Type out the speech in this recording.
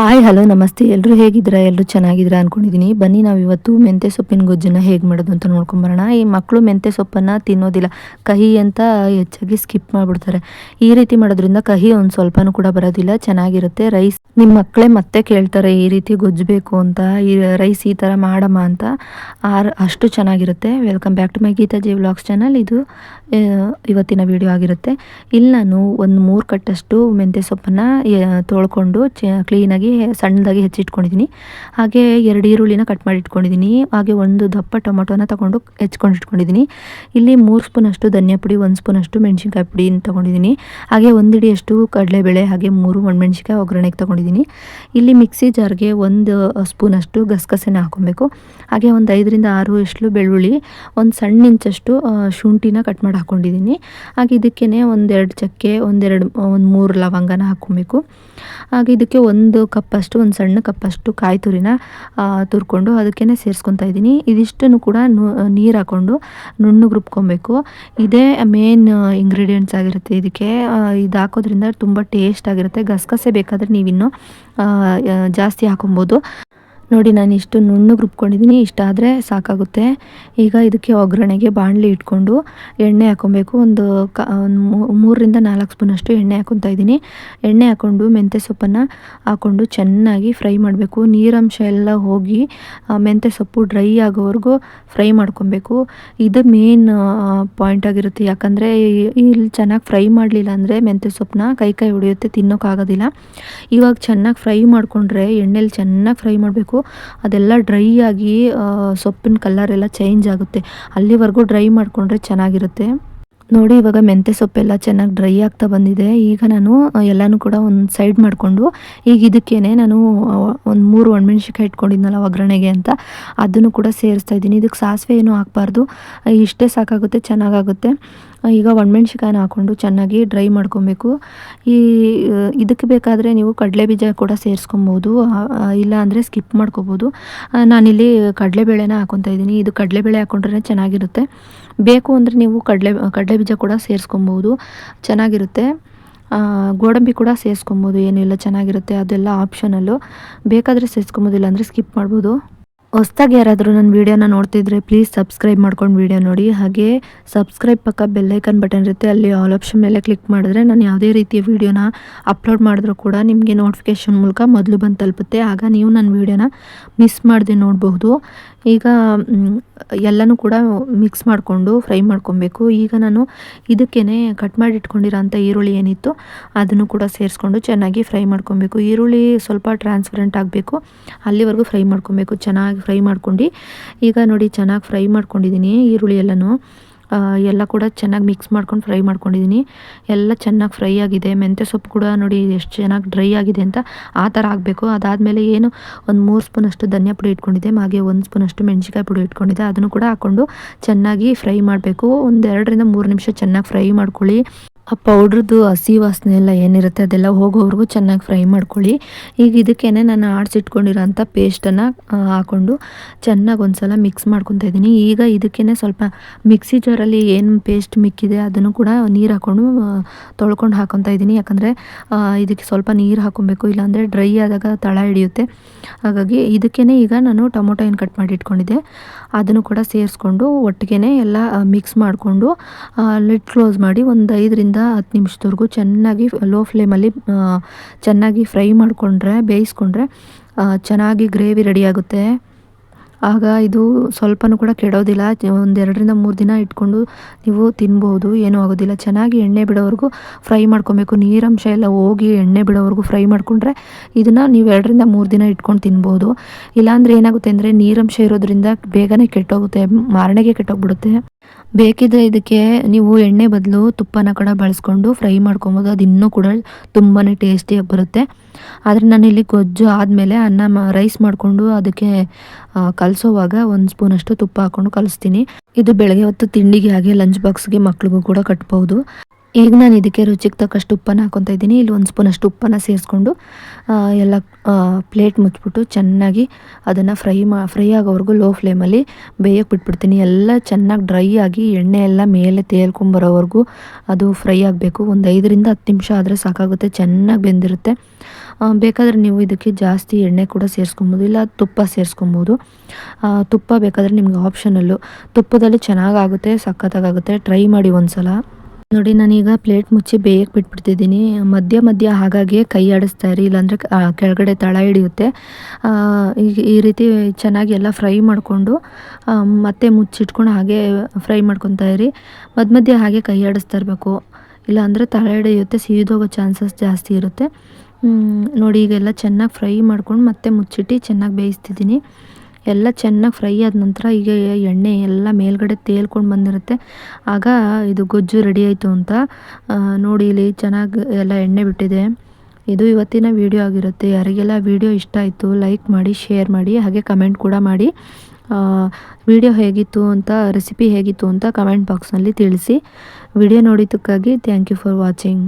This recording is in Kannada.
ಹಾಯ್, ಹಲೋ, ನಮಸ್ತೆ. ಎಲ್ಲರೂ ಹೇಗಿದ್ದೀರಾ? ಎಲ್ಲರೂ ಚೆನ್ನಾಗಿದ್ದೀರಾ ಅಂದ್ಕೊಂಡಿದ್ದೀನಿ ಬನ್ನಿ, ನಾವು ಇವತ್ತು ಮೆಂತ್ಯ ಸೊಪ್ಪಿನ ಗೊಜ್ಜನ್ನು ಹೇಗೆ ಮಾಡೋದು ಅಂತ ನೋಡ್ಕೊಂಬರೋಣ. ಈ ಮಕ್ಕಳು ಮೆಂತ್ಯ ಸೊಪ್ಪನ್ನು ತಿನ್ನೋದಿಲ್ಲ. ಕಹಿ ಅಂತ ಹೆಚ್ಚಾಗಿ ಸ್ಕಿಪ್ ಮಾಡಿಬಿಡ್ತಾರೆ. ಈ ರೀತಿ ಮಾಡೋದ್ರಿಂದ ಕಹಿ ಒಂದು ಸ್ವಲ್ಪನೂ ಕೂಡ ಬರೋದಿಲ್ಲ. ಚೆನ್ನಾಗಿರುತ್ತೆ. ರೈಸ್ ನಿಮ್ಮ ಮಕ್ಕಳೇ ಮತ್ತೆ ಕೇಳ್ತಾರೆ, ಈ ರೀತಿ ಗೊಜ್ಜಬೇಕು ಅಂತ. ಈ ರೈಸ್ ಈ ಥರ ಮಾಡಮ್ಮ ಅಂತ. ಆರ್, ಅಷ್ಟು ಚೆನ್ನಾಗಿರುತ್ತೆ. Welcome back to my Geethaji vlogs channel ಇದು ಇವತ್ತಿನ ವಿಡಿಯೋ ಆಗಿರುತ್ತೆ. ಇಲ್ಲಿ ನಾನು ಒಂದು ಮೂರು ಕಟ್ಟಷ್ಟು ಮೆಂತ್ಯ ಸೊಪ್ಪನ್ನು ತೊಳ್ಕೊಂಡು ಚ ಕ್ಲೀನಾಗಿ ಸಣ್ಣದಾಗಿ ಹೆಚ್ಚಿಟ್ಕೊಂಡಿದ್ದೀನಿ. ಹಾಗೆ ಎರಡು ಈರುಳ್ಳಿನ ಕಟ್ ಮಾಡಿ ಇಟ್ಕೊಂಡಿದ್ದೀನಿ. ಹಾಗೆ ಒಂದು ದಪ್ಪ ಟೊಮೊಟೊನ ತಗೊಂಡು ಹೆಚ್ಕೊಂಡು ಇಟ್ಕೊಂಡಿದ್ದೀನಿ. ಇಲ್ಲಿ ಮೂರು ಸ್ಪೂನಷ್ಟು ಧನಿಯಾ ಪುಡಿ, ಒಂದು ಸ್ಪೂನಷ್ಟು ಮೆಣಸಿನ್ಕಾಯಿ ಪುಡಿ ತೊಗೊಂಡಿದ್ದೀನಿ. ಹಾಗೆ ಒಂದಿಡಿಯಷ್ಟು ಕಡಲೆಬೇಳೆ, ಹಾಗೆ ಮೂರು ಒಣಮೆಣ್ಸಿನ್ಕಾಯಿ ಒಗ್ಗರಣೆಗೆ ತೊಗೊಂಡಿದ್ದೀನಿ. ಇಲ್ಲಿ ಮಿಕ್ಸಿ ಜಾರ್ಗೆ ಒಂದು ಸ್ಪೂನಷ್ಟು ಗಸಗಸೆನ ಹಾಕೊಬೇಕು ಹಾಗೆ ಒಂದು ಐದರಿಂದ ಆರು ಎಷ್ಟು ಬೆಳ್ಳುಳ್ಳಿ, ಒಂದು ಸಣ್ಣ ಇಂಚಷ್ಟು ಶುಂಠಿನ ಕಟ್ ಮಾಡಿ ಹಾಕ್ಕೊಂಡಿದ್ದೀನಿ. ಹಾಗೆ ಇದಕ್ಕೇ ಒಂದೆರಡು ಚಕ್ಕೆ ಒಂದೆರಡು ಒಂದು ಮೂರು ಲವಂಗನ ಹಾಕ್ಕೊಬೇಕು. ಹಾಗೆ ಇದಕ್ಕೆ ಒಂದು ಕಪ್ಪಷ್ಟು, ಒಂದು ಸಣ್ಣ ಕಪ್ಪಷ್ಟು ಕಾಯಿ ತುರಿನ ತುರ್ಕೊಂಡು ಅದಕ್ಕೇ ಸೇರಿಸ್ಕೊತಾ ಇದ್ದೀನಿ. ಇದಿಷ್ಟನ್ನು ಕೂಡ ನೀರು ಹಾಕ್ಕೊಂಡು ನುಣ್ಣಗೆ ರುಬ್ಕೊಬೇಕು ಇದೇ ಮೇನ್ ಇಂಗ್ರೀಡಿಯೆಂಟ್ಸ್ ಆಗಿರುತ್ತೆ ಇದಕ್ಕೆ. ಇದು ಹಾಕೋದ್ರಿಂದ ತುಂಬ ಟೇಸ್ಟ್ ಆಗಿರುತ್ತೆ. ಗಸಗಸೆ ಬೇಕಾದರೆ ನೀವಿನ್ನೂ ಜಾಸ್ತಿ ಹಾಕೊಬೋದು. ನೋಡಿ, ನಾನು ಇಷ್ಟು ನುಣ್ಣಗೆ ರುಬ್ಕೊಂಡಿದ್ದೀನಿ. ಇಷ್ಟಾದರೆ ಸಾಕಾಗುತ್ತೆ. ಈಗ ಇದಕ್ಕೆ ಒಗ್ಗರಣೆಗೆ ಬಾಣಲಿ ಇಟ್ಕೊಂಡು ಎಣ್ಣೆ ಹಾಕೊಬೇಕು. ಒಂದು ಕ ಮೂರರಿಂದ ನಾಲ್ಕು ಸ್ಪೂನಷ್ಟು ಎಣ್ಣೆ ಹಾಕೊತಾ ಇದ್ದೀನಿ. ಎಣ್ಣೆ ಹಾಕ್ಕೊಂಡು ಮೆಂತ್ಯ ಸೊಪ್ಪನ್ನು ಹಾಕ್ಕೊಂಡು ಚೆನ್ನಾಗಿ ಫ್ರೈ ಮಾಡಬೇಕು. ನೀರಂಶ ಎಲ್ಲ ಹೋಗಿ ಮೆಂತ್ಯ ಸೊಪ್ಪು ಡ್ರೈ ಆಗೋವರೆಗೂ ಫ್ರೈ ಮಾಡ್ಕೊಬೇಕು. ಇದು ಮೇನ್ ಪಾಯಿಂಟ್ ಆಗಿರುತ್ತೆ. ಯಾಕಂದರೆ ಇಲ್ಲಿ ಚೆನ್ನಾಗಿ ಫ್ರೈ ಮಾಡಲಿಲ್ಲ ಅಂದರೆ ಮೆಂತ್ಯ ಸೊಪ್ಪನ್ನ ಕೈ ಕೈ ಹೊಡೆಯುತ್ತೆ, ತಿನ್ನೋಕ್ಕಾಗೋದಿಲ್ಲ. ಇವಾಗ ಚೆನ್ನಾಗಿ ಫ್ರೈ ಮಾಡಿಕೊಂಡ್ರೆ ಎಣ್ಣೆಲಿ ಚೆನ್ನಾಗಿ ಫ್ರೈ ಮಾಡಬೇಕು. ಅದೆಲ್ಲ ಡ್ರೈ ಆಗಿ ಸೊಪ್ಪಿನ ಕಲರ್ ಎಲ್ಲ ಚೇಂಜ್ ಆಗುತ್ತೆ. ಅಲ್ಲಿವರೆಗೂ ಡ್ರೈ ಮಾಡಿಕೊಂಡ್ರೆ ಚೆನ್ನಾಗಿರುತ್ತೆ. ನೋಡಿ, ಇವಾಗ ಮೆಂತ್ಯ ಸೊಪ್ಪೆಲ್ಲ ಚೆನ್ನಾಗಿ ಡ್ರೈ ಆಗ್ತಾ ಬಂದಿದೆ. ಈಗ ನಾನು ಎಲ್ಲಾನು ಕೂಡ ಒಂದು ಸೈಡ್ ಮಾಡಿಕೊಂಡು, ಈಗ ಇದಕ್ಕೇನೆ ನಾನು ಒಂದು ಮೂರು ಒಣಮೆಣ್ಸಿಕಾಯಿ ಇಟ್ಕೊಂಡಿದ್ನಲ್ಲ ಒಗ್ಗರಣೆಗೆ ಅಂತ, ಅದನ್ನು ಕೂಡ ಸೇರಿಸ್ತಾ ಇದ್ದೀನಿ. ಇದಕ್ಕೆ ಸಾಸಿವೆ ಏನೂ ಹಾಕ್ಬಾರ್ದು. ಇಷ್ಟೇ ಸಾಕಾಗುತ್ತೆ, ಚೆನ್ನಾಗಾಗುತ್ತೆ. ಈಗ ಒಣಮೆಣ್ಸಿಕಾಯಿನ ಹಾಕ್ಕೊಂಡು ಚೆನ್ನಾಗಿ ಡ್ರೈ ಮಾಡ್ಕೊಬೇಕು. ಈ ಇದಕ್ಕೆ ಬೇಕಾದರೆ ನೀವು ಕಡಲೆ ಬೀಜ ಕೂಡ ಸೇರಿಸ್ಕೊಬೋದು. ಇಲ್ಲ ಅಂದರೆ ಸ್ಕಿಪ್ ಮಾಡ್ಕೋಬೋದು. ನಾನಿಲ್ಲಿ ಕಡಲೆಬೇಳೆನ ಹಾಕೊತಾ ಇದ್ದೀನಿ. ಇದು ಕಡಲೆಬೇಳೆ ಹಾಕೊಂಡ್ರೆ ಚೆನ್ನಾಗಿರುತ್ತೆ. ಬೇಕು ಅಂದರೆ ನೀವು ಕಡಲೆ ಕಡಲೆ ಬೀಜ ಕೂಡ ಸೇರಿಸ್ಕೊಬೋದು. ಚೆನ್ನಾಗಿರುತ್ತೆ. ಗೋಡಂಬಿ ಕೂಡ ಸೇರಿಸ್ಕೊಬೋದು. ಏನಿಲ್ಲ, ಚೆನ್ನಾಗಿರುತ್ತೆ. ಅದೆಲ್ಲ ಆಪ್ಷನಲ್ಲು ಬೇಕಾದರೆ ಸೇರಿಸ್ಕೊಬೋದು ಇಲ್ಲಾಂದರೆ ಸ್ಕಿಪ್ ಮಾಡ್ಬೋದು. ಹೊಸ್ದಾಗಿ ಯಾರಾದರೂ ನನ್ನ ವೀಡಿಯೋನ ನೋಡ್ತಿದ್ರೆ ಪ್ಲೀಸ್ ಸಬ್ಸ್ಕ್ರೈಬ್ ಮಾಡ್ಕೊಂಡು ವೀಡಿಯೋ ನೋಡಿ. ಹಾಗೆ ಸಬ್ಸ್ಕ್ರೈಬ್ ಪಕ್ಕ ಬೆಲ್ಲೈಕನ್ ಬಟನ್ ಇರುತ್ತೆ, ಅಲ್ಲಿ ಆಲ್ ಆಪ್ಷನ್ ಮೇಲೆ ಕ್ಲಿಕ್ ಮಾಡಿದ್ರೆ ನಾನು ಯಾವುದೇ ರೀತಿಯ ವೀಡಿಯೋನ ಅಪ್ಲೋಡ್ ಮಾಡಿದ್ರೂ ಕೂಡ ನಿಮಗೆ ನೋಟಿಫಿಕೇಷನ್ ಮೂಲಕ ಮೊದಲು ಬಂದು ತಲುಪುತ್ತೆ. ಆಗ ನೀವು ನನ್ನ ವೀಡಿಯೋನ ಮಿಸ್ ಮಾಡದೆ ನೋಡಬಹುದು. ಈಗ ಎಲ್ಲನೂ ಕೂಡ ಮಿಕ್ಸ್ ಮಾಡಿಕೊಂಡು ಫ್ರೈ ಮಾಡ್ಕೊಬೇಕು. ಈಗ ನಾನು ಇದಕ್ಕೇ ಕಟ್ ಮಾಡಿ ಇಟ್ಕೊಂಡಿರೋ ಅಂಥ ಈರುಳ್ಳಿ ಏನಿತ್ತು, ಅದನ್ನು ಕೂಡ ಸೇರಿಸ್ಕೊಂಡು ಚೆನ್ನಾಗಿ ಫ್ರೈ ಮಾಡ್ಕೊಬೇಕು. ಈರುಳ್ಳಿ ಸ್ವಲ್ಪ ಟ್ರಾನ್ಸ್ಪರೆಂಟ್ ಆಗಬೇಕು. ಅಲ್ಲಿವರೆಗೂ ಫ್ರೈ ಮಾಡ್ಕೊಬೇಕು. ಚೆನ್ನಾಗಿ ಫ್ರೈ ಮಾಡ್ಕೊಂಡು. ಈಗ ನೋಡಿ, ಚೆನ್ನಾಗಿ ಫ್ರೈ ಮಾಡ್ಕೊಂಡಿದ್ದೀನಿ ಈರುಳ್ಳಿ ಎಲ್ಲನೂ. ಎಲ್ಲ ಕೂಡ ಚೆನ್ನಾಗಿ ಮಿಕ್ಸ್ ಮಾಡ್ಕೊಂಡು ಫ್ರೈ ಮಾಡ್ಕೊಂಡಿದ್ದೀನಿ ಎಲ್ಲ ಚೆನ್ನಾಗಿ ಫ್ರೈ ಆಗಿದೆ. ಮೆಂತ್ಯ ಸೊಪ್ಪು ಕೂಡ ನೋಡಿ ಎಷ್ಟು ಚೆನ್ನಾಗಿ ಡ್ರೈ ಆಗಿದೆ ಅಂತ ಆ ಥರ ಆಗಬೇಕು. ಅದಾದಮೇಲೆ ಏನು, ಒಂದು ಮೂರು ಸ್ಪೂನಷ್ಟು ಧನಿಯಾ ಪುಡಿ ಇಟ್ಕೊಂಡಿದ್ದೆ. ಹಾಗೆ ಒಂದು ಸ್ಪೂನಷ್ಟು ಮೆಣಸಿಕಾಯಿ ಪುಡಿ ಇಟ್ಕೊಂಡಿದ್ದೆ. ಅದನ್ನು ಕೂಡ ಹಾಕ್ಕೊಂಡು ಚೆನ್ನಾಗಿ ಫ್ರೈ ಮಾಡಬೇಕು. ಒಂದೆರಡರಿಂದ ಮೂರು ನಿಮಿಷ ಚೆನ್ನಾಗಿ ಫ್ರೈ ಮಾಡ್ಕೊಳ್ಳಿ. ಆ ಪೌಡ್ರದ್ದು ಹಸಿ ವಾಸನೆ ಎಲ್ಲ ಏನಿರುತ್ತೆ ಅದೆಲ್ಲ ಹೋಗೋವರೆಗೂ ಚೆನ್ನಾಗಿ ಫ್ರೈ ಮಾಡ್ಕೊಳ್ಳಿ. ಈಗ ಇದಕ್ಕೇ ನಾನು ಆಡಿಸಿಟ್ಕೊಂಡಿರೋ ಅಂಥ ಪೇಸ್ಟನ್ನು ಹಾಕ್ಕೊಂಡು ಚೆನ್ನಾಗಿ ಒಂದ್ಸಲ ಮಿಕ್ಸ್ ಮಾಡ್ಕೊತಾ ಇದ್ದೀನಿ. ಈಗ ಇದಕ್ಕೇ ಸ್ವಲ್ಪ ಮಿಕ್ಸಿ ಜಾರಲ್ಲಿ ಏನು ಪೇಸ್ಟ್ ಮಿಕ್ಕಿದೆ ಅದನ್ನು ಕೂಡ ನೀರು ಹಾಕ್ಕೊಂಡು ತೊಳ್ಕೊಂಡು ಹಾಕೊತಾ ಇದ್ದೀನಿ. ಯಾಕಂದರೆ ಇದಕ್ಕೆ ಸ್ವಲ್ಪ ನೀರು ಹಾಕೊಬೇಕು, ಇಲ್ಲಾಂದರೆ ಡ್ರೈ ಆದಾಗ ತಳ ಹಿಡಿಯುತ್ತೆ. ಹಾಗಾಗಿ ಇದಕ್ಕೇ ಈಗ ನಾನು ಟೊಮೊಟೊ ಏನು ಕಟ್ ಮಾಡಿ ಇಟ್ಕೊಂಡಿದ್ದೆ, ಅದನ್ನು ಕೂಡ ಸೇರಿಸ್ಕೊಂಡು ಒಟ್ಟಿಗೆ ಎಲ್ಲ ಮಿಕ್ಸ್ ಮಾಡಿಕೊಂಡು ಲಿಡ್ ಕ್ಲೋಸ್ ಮಾಡಿ ಒಂದು ಐದರಿಂದ ಹತ್ತು ನಿಮಿಷದವರೆಗೂ ಚೆನ್ನಾಗಿ ಲೋ ಫ್ಲೇಮಲ್ಲಿ ಚೆನ್ನಾಗಿ ಫ್ರೈ ಮಾಡಿಕೊಂಡ್ರೆ, ಬೇಯಿಸ್ಕೊಂಡ್ರೆ ಚೆನ್ನಾಗಿ ಗ್ರೇವಿ ರೆಡಿ ಆಗುತ್ತೆ. ಆಗ ಇದು ಸ್ವಲ್ಪನೂ ಕೂಡ ಕೆಡೋದಿಲ್ಲ. ಒಂದು ಎರಡರಿಂದ ಮೂರು ದಿನ ಇಟ್ಕೊಂಡು ನೀವು ತಿನ್ಬೋದು, ಏನೂ ಆಗೋದಿಲ್ಲ. ಚೆನ್ನಾಗಿ ಎಣ್ಣೆ ಬಿಡೋವರೆಗೂ ಫ್ರೈ ಮಾಡ್ಕೊಬೇಕು. ನೀರಂಶ ಎಲ್ಲ ಹೋಗಿ ಎಣ್ಣೆ ಬಿಡೋವರೆಗೂ ಫ್ರೈ ಮಾಡಿಕೊಂಡ್ರೆ ಇದನ್ನು ನೀವು ಎರಡರಿಂದ ಮೂರು ದಿನ ಇಟ್ಕೊಂಡು ತಿನ್ಬೋದು. ಇಲ್ಲಾಂದರೆ ಏನಾಗುತ್ತೆ ಅಂದರೆ ನೀರಂಶ ಇರೋದ್ರಿಂದ ಬೇಗನೆ ಕೆಟ್ಟೋಗುತ್ತೆ ಮಾರಣೆಗೆ ಕೆಟ್ಟೋಗ್ಬಿಡುತ್ತೆ. ಬೇಕಿದ್ರೆ ಇದಕ್ಕೆ ನೀವು ಎಣ್ಣೆ ಬದಲು ತುಪ್ಪನ ಕೂಡ ಬಳಸ್ಕೊಂಡು ಫ್ರೈ ಮಾಡ್ಕೊಬೋದು. ಅದು ಇನ್ನೂ ಕೂಡ ತುಂಬಾ ಟೇಸ್ಟಿಯಾಗಿ ಬರುತ್ತೆ. ಆದರೆ ನಾನು ಇಲ್ಲಿ ಗೊಜ್ಜು ಆದಮೇಲೆ ಅನ್ನ ರೈಸ್ ಮಾಡಿಕೊಂಡು ಅದಕ್ಕೆ ಕಲಸೋವಾಗ ಒಂದು ಸ್ಪೂನಷ್ಟು ತುಪ್ಪ ಹಾಕ್ಕೊಂಡು ಕಲಿಸ್ತೀನಿ. ಇದು ಬೆಳಗ್ಗೆ ಹೊತ್ತು ತಿಂಡಿಗೆ ಹಾಗೆ ಲಂಚ್ ಬಾಕ್ಸ್ಗೆ ಮಕ್ಳಿಗೂ ಕೂಡ ಕಟ್ಬೋದು. ಈಗ ನಾನು ಇದಕ್ಕೆ ರುಚಿಗೆ ತಕ್ಕಷ್ಟು ಉಪ್ಪನ್ನು ಹಾಕೊತಾ ಇದ್ದೀನಿ. ಇಲ್ಲಿ ಒಂದು ಸ್ಪೂನಷ್ಟು ಉಪ್ಪನ್ನು ಸೇರಿಸ್ಕೊಂಡು ಎಲ್ಲ ಪ್ಲೇಟ್ ಮುಚ್ಚಿಬಿಟ್ಟು ಚೆನ್ನಾಗಿ ಅದನ್ನು ಫ್ರೈ ಮಾ, ಫ್ರೈ ಆಗೋವರೆಗೂ ಲೋ ಫ್ಲೇಮಲ್ಲಿ ಬೇಯಕ್ಕೆ ಬಿಟ್ಬಿಡ್ತೀನಿ. ಎಲ್ಲ ಚೆನ್ನಾಗಿ ಡ್ರೈ ಆಗಿ ಎಣ್ಣೆ ಎಲ್ಲ ಮೇಲೆ ತೇಲ್ಕೊಂಬರೋವರೆಗೂ ಅದು ಫ್ರೈ ಆಗಬೇಕು. ಒಂದು ಐದರಿಂದ ಹತ್ತು ನಿಮಿಷ ಆದರೆ ಸಾಕಾಗುತ್ತೆ, ಚೆನ್ನಾಗಿ ಬೆಂದಿರುತ್ತೆ. ಬೇಕಾದರೆ ನೀವು ಇದಕ್ಕೆ ಜಾಸ್ತಿ ಎಣ್ಣೆ ಕೂಡ ಸೇರಿಸ್ಕೊಬೋದು, ಇಲ್ಲ ತುಪ್ಪ ಸೇರಿಸ್ಕೊಬೋದು. ತುಪ್ಪ ಬೇಕಾದರೆ ನಿಮ್ಗೆ ಆಪ್ಷನಲ್ಲು ತುಪ್ಪದಲ್ಲಿ ಚೆನ್ನಾಗಾಗುತ್ತೆ ಸಖತ್ತಾಗುತ್ತೆ ಟ್ರೈ ಮಾಡಿ ಒಂದ್ಸಲ. ನೋಡಿ, ನಾನೀಗ ಪ್ಲೇಟ್ ಮುಚ್ಚಿ ಬೇಯಕ್ಕೆ ಬಿಟ್ಬಿಡ್ತಿದ್ದೀನಿ. ಮಧ್ಯ ಮಧ್ಯ ಹಾಗಾಗಿ ಕೈ ಆಡಿಸ್ತಾ ಇರಿ. ಇಲ್ಲಾಂದರೆ ಕೆಳಗಡೆ ತಳ ಹಿಡಿಯುತ್ತೆ. ಈ ರೀತಿ ಚೆನ್ನಾಗಿ ಎಲ್ಲ ಫ್ರೈ ಮಾಡಿಕೊಂಡು ಮತ್ತೆ ಮುಚ್ಚಿಟ್ಕೊಂಡು ಹಾಗೆ ಫ್ರೈ ಮಾಡ್ಕೊತಾ ಇರಿ. ಮಧ್ಯ, ಮಧ್ಯೆ ಹಾಗೆ ಕೈ ಆಡಿಸ್ತಾ ಇರಬೇಕು. ಇಲ್ಲಾಂದರೆ ತಳ ಹಿಡಿಯುತ್ತೆ, ಸೀದೋಗೋ ಚಾನ್ಸಸ್ ಜಾಸ್ತಿ ಇರುತ್ತೆ. ನೋಡಿ, ಈಗೆಲ್ಲ ಚೆನ್ನಾಗಿ ಫ್ರೈ ಮಾಡ್ಕೊಂಡು ಮತ್ತೆ ಮುಚ್ಚಿಟ್ಟು ಚೆನ್ನಾಗಿ ಬೇಯಿಸ್ತಿದ್ದೀನಿ. ಎಲ್ಲ ಚೆನ್ನಾಗಿ ಫ್ರೈ ಆದ ನಂತರ ಈಗ ಎಣ್ಣೆ ಎಲ್ಲ ಮೇಲ್ಗಡೆ ತೇಲ್ಕೊಂಡು ಬಂದಿರುತ್ತೆ. ಆಗ ಇದು ಗೊಜ್ಜು ರೆಡಿ ಆಯಿತು ಅಂತ ನೋಡಿ ಇಲ್ಲಿ ಚೆನ್ನಾಗಿ ಎಲ್ಲ ಎಣ್ಣೆ ಬಿಟ್ಟಿದೆ. ಇದು ಇವತ್ತಿನ ವಿಡಿಯೋ ಆಗಿರುತ್ತೆ. ಯಾರಿಗೆಲ್ಲ ವಿಡಿಯೋ ಇಷ್ಟ ಆಯಿತು ಲೈಕ್ ಮಾಡಿ ಶೇರ್ ಮಾಡಿ, ಹಾಗೆ ಕಮೆಂಟ್ ಕೂಡ ಮಾಡಿ. ವಿಡಿಯೋ ಹೇಗಿತ್ತು ಅಂತ ರೆಸಿಪಿ ಹೇಗಿತ್ತು ಅಂತ ಕಮೆಂಟ್ ಬಾಕ್ಸ್ನಲ್ಲಿ ತಿಳಿಸಿ. ವಿಡಿಯೋ ನೋಡಿದ್ದಕ್ಕಾಗಿ ಥ್ಯಾಂಕ್ ಯು ಫಾರ್ ವಾಚಿಂಗ್